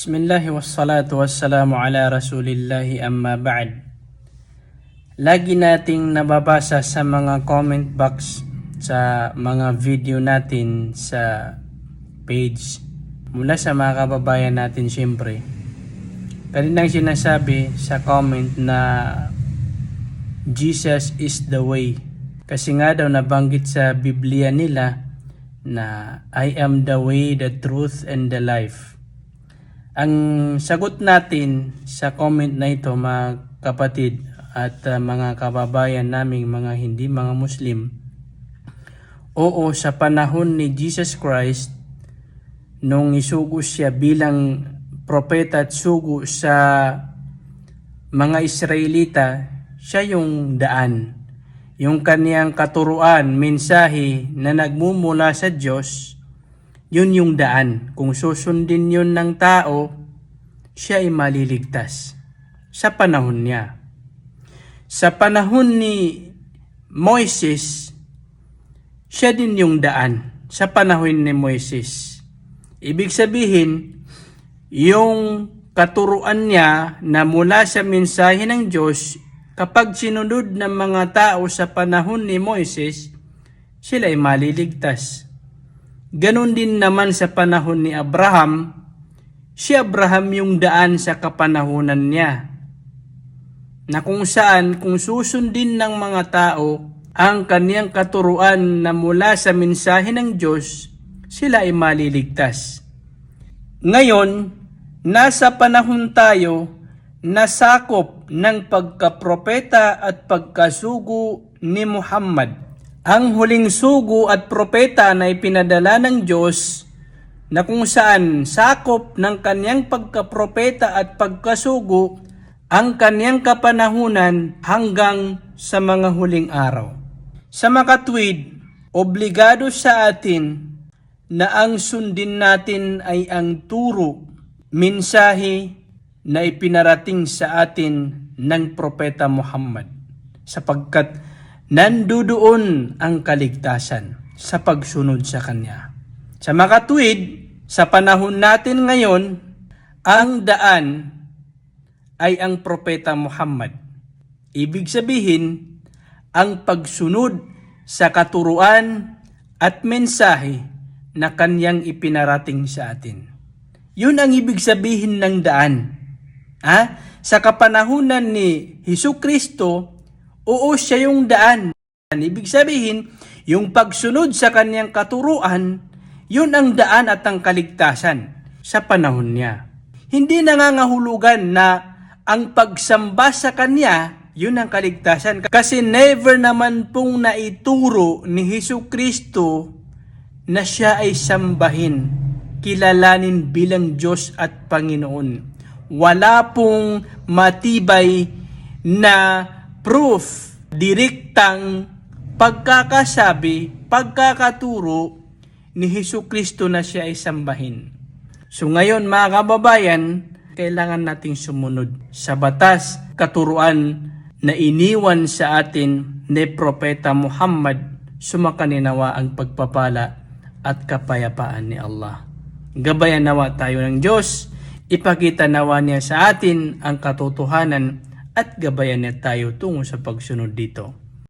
Bismillah wassalatu wassalamu ala rasulillahi amma ba'd. Lagi nating nababasa sa mga comment box sa mga video natin sa page mula sa mga kababayan natin syempre. Kaninang sinasabi sa comment na Jesus is the way. Kasi nga daw nabanggit sa Biblia nila na I am the way, the truth, and the life. Ang sagot natin sa comment na ito mga kapatid at uh, mga kababayan naming mga hindi mga Muslim, oo sa panahon ni Jesus Christ, nung isugo siya bilang propeta at sugo sa mga Israelita, siya yung daan. Yung kaniyang katuruan, mensahe na nagmumula sa Diyos, yun yung daan. Kung susundin yun ng tao, siya ay maliligtas sa panahon niya. Sa panahon ni Moises, siya din yung daan sa panahon ni Moises. Ibig sabihin, yung katuruan niya na mula sa mensahe ng Diyos, kapag sinunod ng mga tao sa panahon ni Moises, sila ay maliligtas. Ganon din naman sa panahon ni Abraham, si Abraham yung daan sa kapanahunan niya. Na kung saan kung susundin ng mga tao ang kaniyang katuruan na mula sa mensahe ng Diyos, sila ay maliligtas. Ngayon, nasa panahon tayo na sakop ng pagkapropeta at pagkasugo ni Muhammad ang huling sugo at propeta na ipinadala ng Diyos na kung saan sakop ng kanyang pagkapropeta at pagkasugo ang kanyang kapanahunan hanggang sa mga huling araw. Sa makatwid, obligado sa atin na ang sundin natin ay ang turo, mensahe na ipinarating sa atin ng propeta Muhammad sapagkat nandudoon ang kaligtasan sa pagsunod sa Kanya. Sa makatwid, sa panahon natin ngayon, ang daan ay ang propeta Muhammad. Ibig sabihin, ang pagsunod sa katuruan at mensahe na kanyang ipinarating sa atin. Yun ang ibig sabihin ng daan. Ha? Sa kapanahunan ni Hesus Kristo, Oo, siya yung daan. Ibig sabihin, yung pagsunod sa kanyang katuruan, yun ang daan at ang kaligtasan sa panahon niya. Hindi nangangahulugan na ang pagsamba sa kanya, yun ang kaligtasan. Kasi never naman pong naituro ni Hesus Kristo na siya ay sambahin, kilalanin bilang Diyos at Panginoon. Wala pong matibay na proof, direktang pagkakasabi, pagkakaturo ni Hesus Kristo na siya ay sambahin. So ngayon mga kababayan, kailangan nating sumunod sa batas, katuruan na iniwan sa atin ni Propeta Muhammad, sumakaninawa ang pagpapala at kapayapaan ni Allah. Gabayan nawa tayo ng Diyos, ipakita nawa niya sa atin ang katotohanan at gabayan niya tayo tungo sa pagsunod dito.